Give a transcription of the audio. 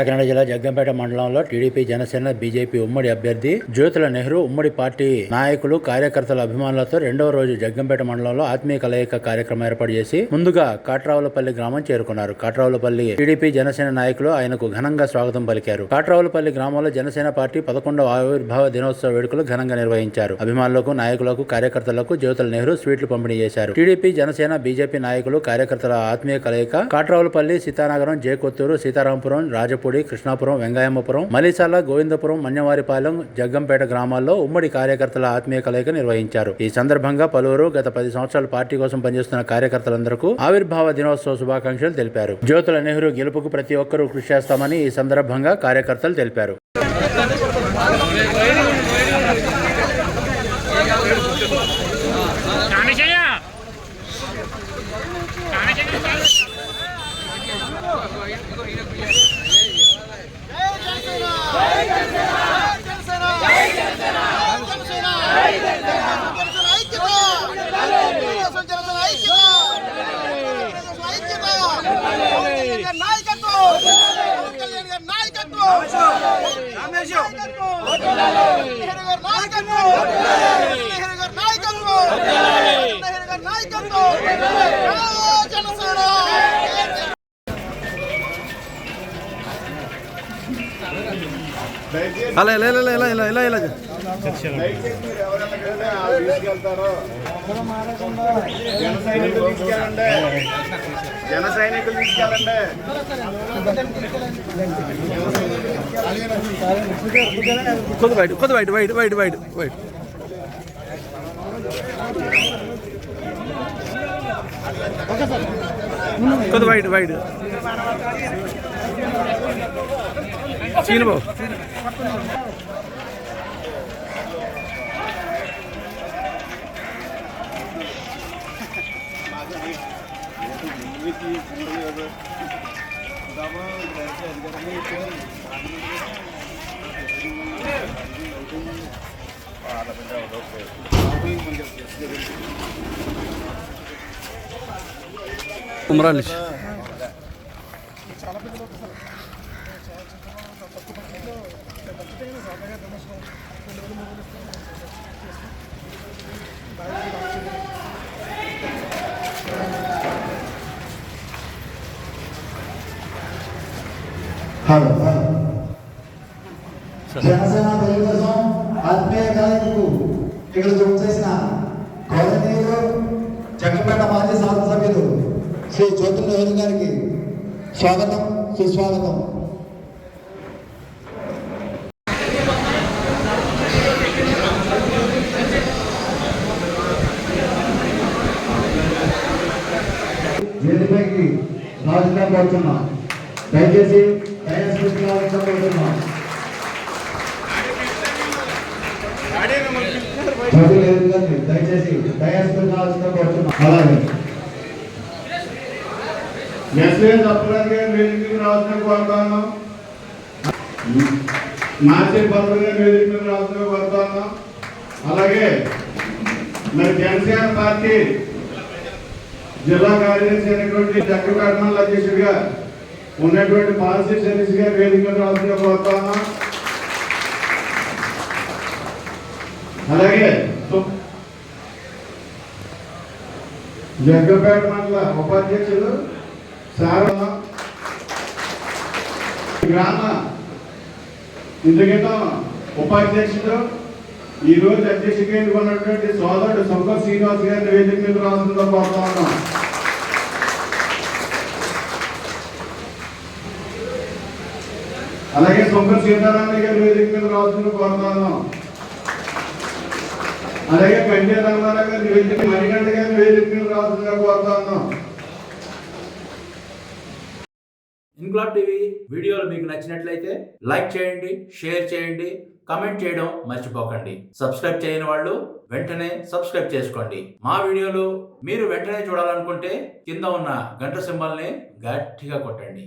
కాకినాడ జిల్లా జగ్గంపేట మండలంలో TDP Janasena BJP ఉమ్మడి అభ్యర్థి జ్యోతుల నెహ్రూ ఉమ్మడి పార్టీ నాయకులు కార్యకర్తల అభిమానులతో రెండవ రోజు జగ్గంపేట మండలంలో ఆత్మీయ కలయిక కార్యక్రమం ఏర్పాటు చేసి ముందుగా కాట్రావులపల్లి గ్రామం చేరుకున్నారు. కాట్రావులపల్లి టీడీపీ జనసేన నాయకులు ఆయనకు ఘనంగా స్వాగతం పలికారు. కాట్రావులపల్లి గ్రామంలో జనసేన పార్టీ పదకొండవ ఆవిర్భావ దినోత్సవ వేడుకలు ఘనంగా నిర్వహించారు. అభిమానులకు నాయకులకు కార్యకర్తలకు జ్యోతుల నెహ్రూ స్వీట్లు పంపిణీ చేశారు. టీడీపీ జనసేన బీజేపీ నాయకులు కార్యకర్తల ఆత్మీయ కలయిక కాట్రావులపల్లి సీతానగరం జేకొత్తూరు సీతారాంపురం రాజపూడి కృష్ణాపురం వెంగాయమ్మపురం మలిసాల గోవిందపురం మన్యవారిపాలెం జగ్గంపేట గ్రామాల్లో ఉమ్మడి కార్యకర్తల ఆత్మీయ కలయిక నిర్వహించారు. ఈ సందర్భంగా పలువురు గత పది సంవత్సరాలు పార్టీ కోసం పనిచేస్తున్న కార్యకర్తలందరూ ఆవిర్భావ దినోత్సవ శుభాకాంక్షలు తెలిపారు. జ్యోతుల నెహ్రూ గెలుపుకు ప్రతి ఒక్కరూ కృషి చేస్తామని ఈ సందర్భంగా కార్యకర్తలు తెలిపారు. అలా ఇలా ఇలా ఇలా ఇలా ఇలా ఇలా. జన సైనికులు తీసుకెళ్ళండి జన సైనికులు తీసుకెళ్ళండి కొద్ది బయట కొద్ది బయట బయట బయట బయట బయట కొద్ది బయట బయట చీను బాబు కుమరాలి హలో జనసేన తెలుగుదేశం ఆత్మీయ కలయికకు ఇక్కడ జోన్ చేసిన గౌరవనీయులు జగన్పేట మాజీ శాసనసభ్యులు శ్రీ జ్యోతుల నెహ్రూ గారికి స్వాగతం సుస్వాగతం వేదికకి రాజుగా కోరుతున్నాం దయచేసి దయచేసి కోరుతున్నాం చదువు లేదు అలాగే ఎస్ఏ రావాల్సిన కోరుతాను రావాల్సిన కోరుతాను అలాగే మరి జనసేన పార్టీ జిల్లా కార్యదర్శి అయినటువంటి చక్రపేట మండల అధ్యక్షుడిగా ఉన్నటువంటి పాలసీ సర్వీస్ గారు వేదిక రాసిన కోరుతాను అలాగే జగ్గపేట మండల ఉపాధ్యక్షులు సారవ గ్రామ ఇందుకేతం ఉపాధ్యక్షుడు ఈరోజు రోజు అధ్యక్షుడిగా ఎన్నుకున్నటువంటి సోదరుడు శంకర్ శ్రీనివాస్ గారిని వేదిక మీద రాస్తుందో కోరుతా ఉన్నాం అలాగే సొంత సీతారామయ్య గారి వేదిక మీద రాస్తుందో అలాగే కంటే రామారావు గారి వేదిక మణికంఠ గారి వేదిక మీద రాస్తుందో ఇంక్లాబ్ టీవీ వీడియోలు మీకు నచ్చినట్లయితే లైక్ చేయండి షేర్ చేయండి కమెంట్ చేయడం మర్చిపోకండి. సబ్స్క్రైబ్ చేయని వాళ్ళు వెంటనే సబ్స్క్రైబ్ చేసుకోండి. మా వీడియోలు మీరు వెంటనే చూడాలనుకుంటే కింద ఉన్న గంట సింబల్ని గట్టిగా కొట్టండి.